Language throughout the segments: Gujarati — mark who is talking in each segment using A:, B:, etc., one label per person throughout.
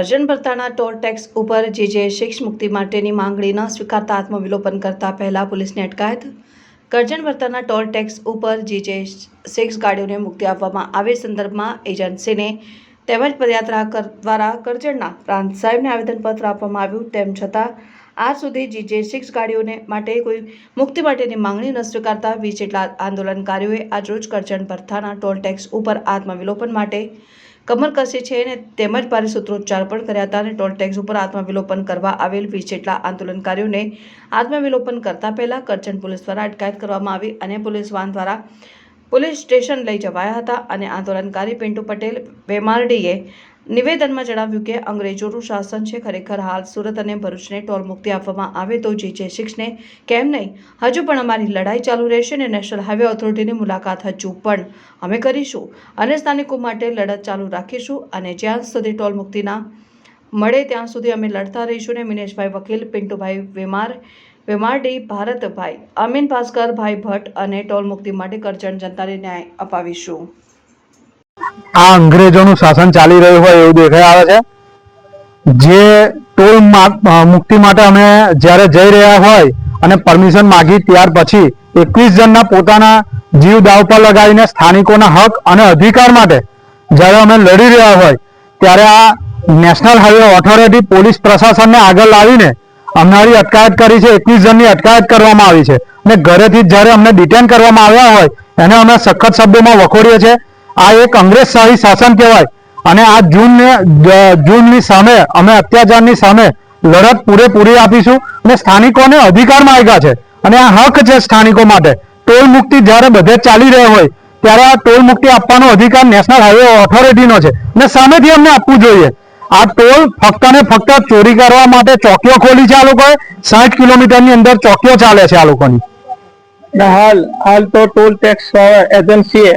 A: કરજણ ભરતાના ટોલ ટેક્સ ઉપર જે જે શિક્ષ મુક્તિ માટેની માંગણી ન સ્વીકારતા આત્મવિલોપન કરતા પહેલા પોલીસની અટકાયત. કરજણ ભરતાના ટોલ ટેક્સ ઉપર જે જે સિક્સ ગાડીઓને મુક્તિ આપવામાં આવે સંદર્ભમાં એજન્સીને તેમજ પદયાત્રા કર- દ્વારા કરજણના પ્રાંત સાહેબને આવેદનપત્ર આપવામાં આવ્યું. તેમ છતાં, આજ સુધી જે જે સિક્સ ગાડીઓને માટે કોઈ મુક્તિ માટેની માંગણી ન સ્વીકારતા વીસ જેટલા આંદોલનકારીઓએ આજરોજ કરજણ ભરથાના ટોલ ટેક્સ ઉપર આત્મવિલોપન માટે કમર કસી છે અને તેમજ ભારે સૂત્રોચ્ચાર પણ કર્યા હતા અને ટોલ ટેક્સ ઉપર આત્મવિલોપન કરવા આવેલ વીસ જેટલા આંદોલનકારીઓને આત્મવિલોપન કરતા પહેલા કરજણ પોલીસ દ્વારા અટકાયત કરવામાં આવી અને પોલીસ વાન દ્વારા પોલીસ સ્ટેશન લઈ જવાયા હતા અને આંદોલનકારી પિન્ટુ પટેલ વેમારડીએ નિવેદનમાં જણાવ્યું કે અંગ્રેજોનું શાસન છે ખરેખર હાલ સુરત અને ભરૂચને ટોલ મુક્તિ આપવામાં આવે તો જે જે સિક્સને કેમ નહીં, હજુ પણ અમારી લડાઈ ચાલુ રહેશે અને નેશનલ હાઈવે ઓથોરિટીની મુલાકાત હજુ પણ અમે કરીશું અને સ્થાનિકો માટે લડત ચાલુ રાખીશું અને જ્યાં સુધી ટોલ મુક્તિના મળે ત્યાં સુધી અમે લડતા રહીશું ને મિનેશભાઈ વકીલ, પિન્ટુભાઈ વેમાર, વેમારડી, ભારતભાઈ અમીન ભાસ્કરભાઈ ભટ્ટ અને ટોલ મુક્તિ માટે કરજણ જનતાને ન્યાય અપાવીશું.
B: આ અંગ્રેજોનું શાસન ચાલી રહ્યું હોય એવું દેખાઈ આવે છે. જે ટોલ મુક્તિ માટે અમે જ્યારે જઈ રહ્યા હોય અને પરમિશન માગી ત્યાર પછી એકવીસ જણના પોતાના જીવ દાવ પર લગાવીને સ્થાનિકોના હક અને અધિકાર માટે જ્યારે અમે લડી રહ્યા હોય ત્યારે આ નેશનલ હાઈવે ઓથોરિટી પોલીસ પ્રશાસનને આગળ લાવીને અમારી અટકાયત કરી છે. એકવીસ જણની અટકાયત કરવામાં આવી છે. અને ઘરેથી જ્યારે અમને ડિટેન કરવામાં આવ્યા હોય એને અમે સખત શબ્દોમાં વખોડીએ છીએ. આ એક અંગ્રેજશાહી શાસન કહેવાય. અને આ જૂનને જૂનની સામે, અમે અત્યાચારની સામે લડત પૂરેપૂરી આપીશું અને સ્થાનિકોને અધિકાર માગ્યા છે. અને આ હક છે સ્થાનિકો માટે. ટોલ મુક્તિ જ્યારે બધે ચાલી રહ્યો હોય, ત્યારે આ ટોલ મુક્તિ આપવાનો અધિકાર નેશનલ હાઈવે ઓથોરિટીનો છે. અને સામેથી અમને આપવું જોઈએ. આ ટોલ ફક્ત ને ફક્ત ચોરી કરવા માટે ચોકીઓ ખોલી છે આ લોકોએ. સાઠ કિલોમીટરની અંદર ચોકીઓ ચાલે છે આ લોકોની.
C: હાલ હાલ તો ટોલ ટેક્સ એજન્સીએ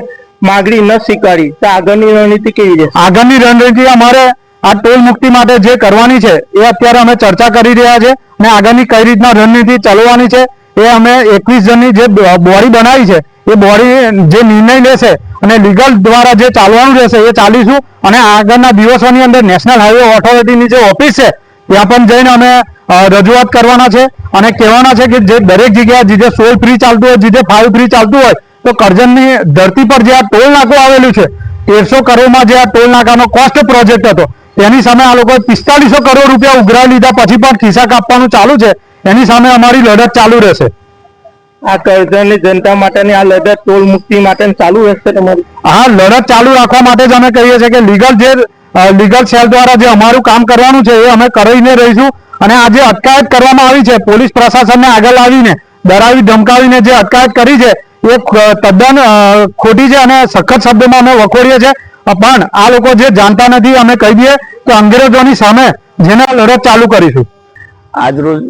C: માગણી ન સ્વીકારી, તો આગળની રણનીતિ કેવી રહેશે?
B: આગળની રણનીતિ અમારે આ ટોલ મુક્તિ માટે જે કરવાની છે, એ અત્યારે અમે ચર્ચા કરી રહ્યા છે અને આગળની કઈ રીતના રણનીતિ ચાલવાની છે, એ અમે એકવીસ જણની જે બોડી બનાવી છે, એ બોડી જે નિર્ણય લેશે અને લીગલ દ્વારા જે ચાલવાનું રહેશે, એ ચાલીશું અને આગળના દિવસોની અંદર નેશનલ હાઈવે ઓથોરિટીની જે ઓફિસ છે, ત્યાં પણ જઈને અમે રજૂઆત કરવાના છે અને કહેવાના છે કે જે દરેક જગ્યાએ જે સોલ ફ્રી ચાલતું હોય જે ફાઈવ ફ્રી ચાલતું હોય તો કરજણની ધરતી પર જે આ ટોલ નાકું આવેલું છે તેરસો કરોડમાં જે આ ટોલ નાકાનો કોસ્ટ પ્રોજેક્ટ હતો તેની સામે આ લોકોએ પિસ્તાલીસો કરોડ રૂપિયા ઉઘરાવી લીધા પછી પણ ખિસ્સા કાપવાનું ચાલુ છે એની સામે અમારી લડત ચાલુ રહેશે.
C: આ કરજણની જનતા માટેની આ લડત ટોલ મુક્તિ માટે ચાલુ રહેશે તમારી?
B: હા લડત ચાલુ રાખવા માટે જ અમે કહીએ છીએ કે લીગલ જે લીગલ સેલ દ્વારા જે અમારું કામ કરવાનું છે એ અમે કરીને રહીશું. અને આ જે અટકાયત કરવામાં આવી છે પોલીસ પ્રશાસનને આગળ આવીને ડરાવી ધમકાવીને જે અટકાયત કરી છે એ તદ્દન ખોટી છે અને સખત શબ્દોમાં અમે વખોડીએ છીએ. પણ આ લોકો જે જાણતા નથી, અમે કહી દઈએ કે અંગ્રેજોની સામે જેને લડત ચાલુ કરીશું.
D: આજરોજ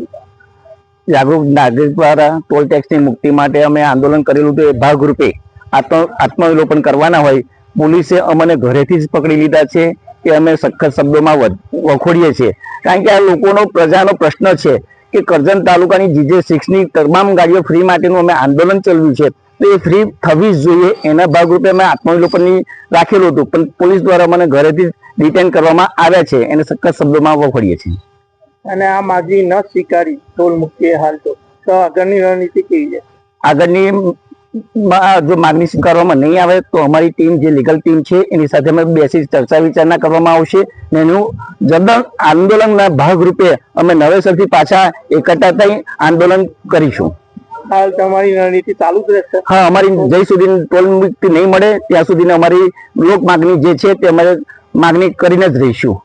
D: જાગૃત નાગરિક દ્વારા ટોલ ટેક્સની મુક્તિ માટે અમે આંદોલન કરેલું હતું. એ ભાગરૂપે આત્મ, આત્મવિલોપન કરવાના હોય, પોલીસે અમને ઘરેથી જ પકડી લીધા છે એ અમે સખત શબ્દોમાં વખોડીએ છીએ. કારણ કે આ લોકોનો, પ્રજાનો પ્રશ્ન છે કે કરજણ તાલુકાની જીજે સિક્સની તમામ ગાડીઓ ફ્રી માટેનું અમે આંદોલન ચલાવ્યું છે. તો એ ફ્રી થવી જ જોઈએ. એના ભાગરૂપે મેં આત્મવિલોપનની રાખેલું હતું. પણ પોલીસ દ્વારા મને ઘરેથી ડિટેન કરવામાં આવ્યા છે. એને સખત શબ્દોમાં વખોડીએ છીએ.
C: અને આ માગણી ન સ્વીકારી. ટોલ મુક્તિ હાલ તો. આગળની રણનીતિ કેવી છે?
D: આગળની જો માગણી સ્વીકારવામાં નહીં આવે તો અમારી ટીમ જે લીગલ ટીમ છે એની સાથે અમે બેસી ચર્ચા વિચારણા કરવામાં આવશે. ને એનું જનરલ આંદોલનના ભાગરૂપે અમે નવેસરથી પાછા એકઠા થઈ આંદોલન કરીશું.
C: હાલ તમારી રણનીતિ ચાલુ જ રહેશે.
D: હા, અમારી જય સુધી ટોલ મુક્તિ નહીં મળે, ત્યાં સુધી અમારી લોક માગણી જે છે તે અમારે માગણી કરીને જ રહીશું.